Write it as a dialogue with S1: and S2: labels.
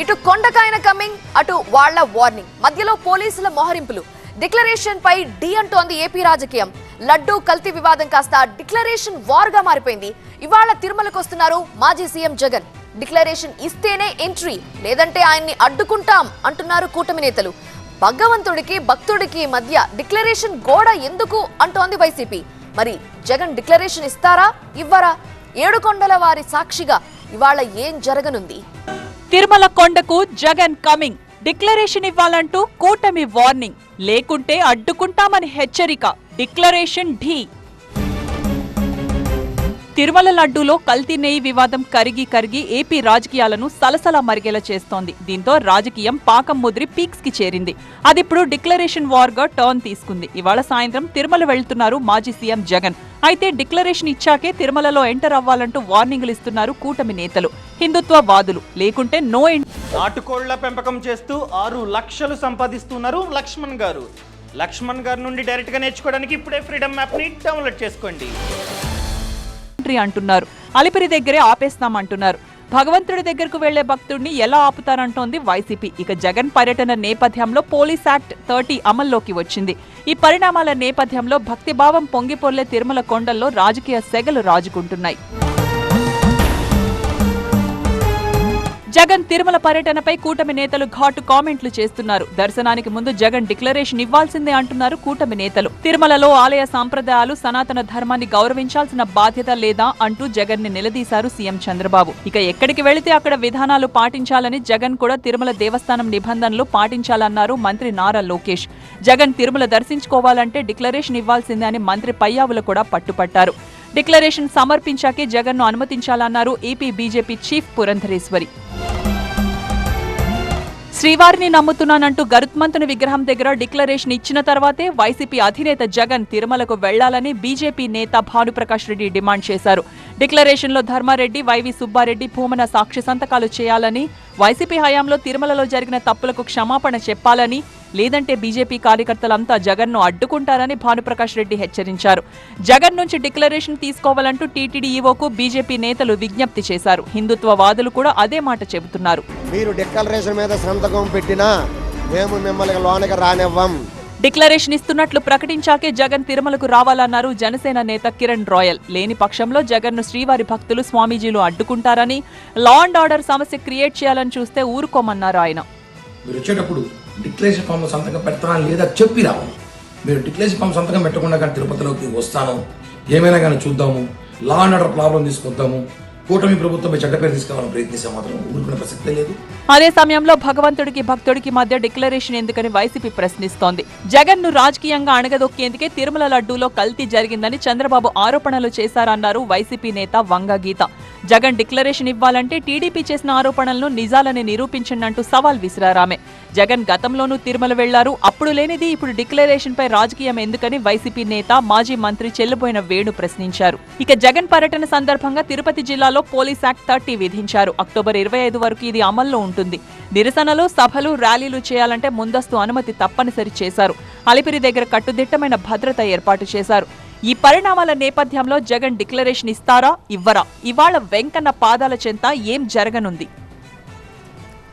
S1: ఇటు కొండకాయన కమింగ్ అటు వాళ్ళ వార్నింగ్ మధ్యలో పోలీసుల మోహరింపులు. డిక్లరేషన్ పై డి అంటోంది ఏపీ రాజకీయం. లడ్డూ కల్తీ వివాదం కాస్త డిక్లరేషన్ వార్గా మారిపోయింది. ఇవాళ తిరుమలకు వస్తున్నారు మాజీ సీఎం జగన్. డిక్లరేషన్ ఇస్తేనే ఎంట్రీ లేదంటే ఆయన్ని అడ్డుకుంటాం అంటున్నారు కూటమి నేతలు. భగవంతుడికి భక్తుడికి మధ్య డిక్లరేషన్ గోడ ఎందుకు అంటోంది వైసీపీ. మరి జగన్ డిక్లరేషన్ ఇస్తారా? ఇవ్వరా? ఏడుకొండల వారి సాక్షిగా ఇవాళ ఏం జరగనుంది?
S2: తిరుమల కొండకు జగన్ కమింగ్. డిక్లరేషన్ ఇవ్వాలంటూ కూటమి వార్నింగ్. లేకుంటే అడ్డుకుంటామని హెచ్చరిక. డిక్లరేషన్ ఢీ. తిరుమల లడ్డూలో కల్తీ నెయ్యి వివాదం కరిగి కరిగి ఏపీ రాజకీయాలను సలసలా మరిగేలా చేస్తోంది. దీంతో రాజకీయం పాకం ముద్రి పీక్స్కి చేరింది. అదిప్పుడు డిక్లరేషన్ వార్గా టర్న్ తీసుకుంది. ఇవాళ సాయంత్రం తిరుమల వెళ్తున్నారు మాజీ సీఎం జగన్. అయితే డిక్లరేషన్ ఇచ్చాకే తిరుమలలో ఎంటర్ అవ్వాలంటూ వార్నింగ్లు ఇస్తున్నారు కూటమి నేతలు. హిందుత్వ వాదులు. లేకుంటే నో
S3: నాటుకోళ్ళ పెంపకం చేస్తూ ఆరు లక్షలు సంపాదిస్తున్నారు లక్ష్మణ్ గారు. లక్ష్మణ్ గారి నుండి డైరెక్ట్గా నేర్చుకోవడానికి ఇప్పుడే ఫ్రీడమ్ యాప్ని డౌన్లోడ్ చేసుకోండి.
S2: ఎంట్రీ అంటున్నారు. అలిపిరి దగ్గరే ఆపేస్తామంటున్నారు. భగవంతుడి దగ్గరకు వెళ్ళే భక్తుడిని ఎలా ఆపుతారంటోంది వైసీపీ. ఇక జగన్ పర్యటన నేపథ్యంలో పోలీస్ యాక్ట్ థర్టీ అమల్లోకి వచ్చింది. ఈ పరిణామాల నేపథ్యంలో భక్తిభావం పొంగిపొర్లే తిరుమల కొండల్లో రాజకీయ సెగలు రాజుకుంటున్నాయి. జగన్ తిరుమల పర్యటనపై కూటమి నేతలు ఘాటు కామెంట్లు చేస్తున్నారు. దర్శనానికి ముందు జగన్ డిక్లరేషన్ ఇవ్వాల్సిందే అంటున్నారు కూటమి నేతలు. తిరుమలలో ఆలయ సాంప్రదాయాలు సనాతన ధర్మాన్ని గౌరవించాల్సిన బాధ్యత లేదా అంటూ జగన్ని నిలదీశారు సీఎం చంద్రబాబు. ఇక ఎక్కడికి వెళితే అక్కడ విధానాలు పాటించాలని జగన్ కూడా తిరుమల దేవస్థానం నిబంధనలు పాటించాలన్నారు మంత్రి నారా లోకేష్. జగన్ తిరుమల దర్శించుకోవాలంటే డిక్లరేషన్ ఇవ్వాల్సిందే అని మంత్రి పయ్యావులు కూడా పట్టుపట్టారు. డిక్లరేషన్ సమర్పించాకే జగన్ను అనుమతించాలన్నారు ఏపీ బీజేపీ చీఫ్ పురంధరేశ్వరి. శ్రీవారిని నమ్ముతున్నానంటూ గరుత్మంతుని విగ్రహం దగ్గర డిక్లరేషన్ ఇచ్చిన తర్వాతే వైసీపీ అధినేత జగన్ తిరుమలకు వెళ్ళాలని బీజేపీ నేత భానుప్రకాష్ రెడ్డి డిమాండ్ చేశారు. డిక్లరేషన్లో ధర్మారెడ్డి వైవి సుబ్బారెడ్డి భూమన సాక్షి సంతకాలు చేయాలని వైసీపీ హయాంలో తిరుమలలో జరిగిన తప్పులకు క్షమాపణ చెప్పాలని లేదంటే బీజేపీ కార్యకర్తలంతా జగన్ను అడ్డుకుంటారని భానుప్రకాష్ రెడ్డి హెచ్చరించారు. జగన్ నుంచి డిక్లరేషన్ తీసుకోవాలంటూ టీటీడీ ఈవోకు బీజేపీ నేతలు విజ్ఞప్తి చేశారు. హిందుత్వ వాదులు కూడా అదే మాట చెబుతున్నారు.
S4: మీరు డిక్లరేషన్ మీద సంతకం పెట్టినా మేము మిమ్మల్ని లోనికి రానివ్వం.
S2: డిక్లరేషన్ ఇస్తున్నట్లు ప్రకటించాకే జగన్ తిరుమలకు రావాలన్నారు జనసేన నేత కిరణ్ రాయల్. లేని పక్షంలో జగన్ను శ్రీవారి భక్తులు స్వామీజీలు అడ్డుకుంటారని లా అండ్ ఆర్డర్ సమస్య క్రియేట్ చేయాలని చూస్తే ఊరుకోమన్నారు ఆయన.
S5: మీరు వచ్చేటప్పుడు డిక్లరేషన్ ఫామ్ సంతకం పెడతానా లేదా చెప్పి రావాలి. మీరు డిక్లరేషన్ ఫామ్ సంతకం పెట్టకుండా కానీ తిరుపతిలోకి వస్తాను. ఏమైనా కానీ చూద్దాము. లా అండ్ ఆర్డర్ ప్రాబ్లం తీసుకొద్దాము. కూటమి ప్రభుత్వంపై చెడ్డ పేరు ప్రయత్నిస్తే మాత్రం ఊరుకునే ప్రసక్తే లేదు.
S2: అదే సమయంలో భగవంతుడికి భక్తుడికి మధ్య డిక్లరేషన్ ఎందుకని వైసీపీ ప్రశ్నిస్తోంది. జగన్ను రాజకీయంగా అణగదొక్కేందుకే తిరుమల లడ్డూలో కల్తీ జరిగిందని చంద్రబాబు ఆరోపణలు చేశారన్నారు వైసీపీ నేత వంగ గీత. జగన్ డిక్లరేషన్ ఇవ్వాలంటే టీడీపీ చేసిన ఆరోపణలను నిజాలని నిరూపించండంటూ సవాల్ విసిరారామే. జగన్ గతంలోనూ తిరుమల వెళ్ళారు అప్పుడు లేనిది ఇప్పుడు డిక్లరేషన్ పై రాజకీయం ఎందుకని వైసీపీ నేత మాజీ మంత్రి చెల్లిపోయిన వేణు ప్రశ్నించారు. ఇక జగన్ పర్యటన సందర్భంగా తిరుపతి జిల్లాలో పోలీస్ యాక్ట్ థర్టీ విధించారు. అక్టోబర్ ఇరవై ఐదు వరకు ఇది అమల్లో ఉంటుంది. నిరసనలు సభలు ర్యాలీలు చేయాలంటే ముందస్తు అనుమతి తప్పనిసరి చేశారు. అలిపిరి దగ్గర కట్టుదిట్టమైన భద్రత ఏర్పాటు చేశారు. ఈ పరిణామాల నేపథ్యంలో జగన్ డిక్లరేషన్ ఇస్తారా? ఇవ్వరా? ఇవాళ వెంకన్న పాదాల చెంత ఏం జరగనుంది?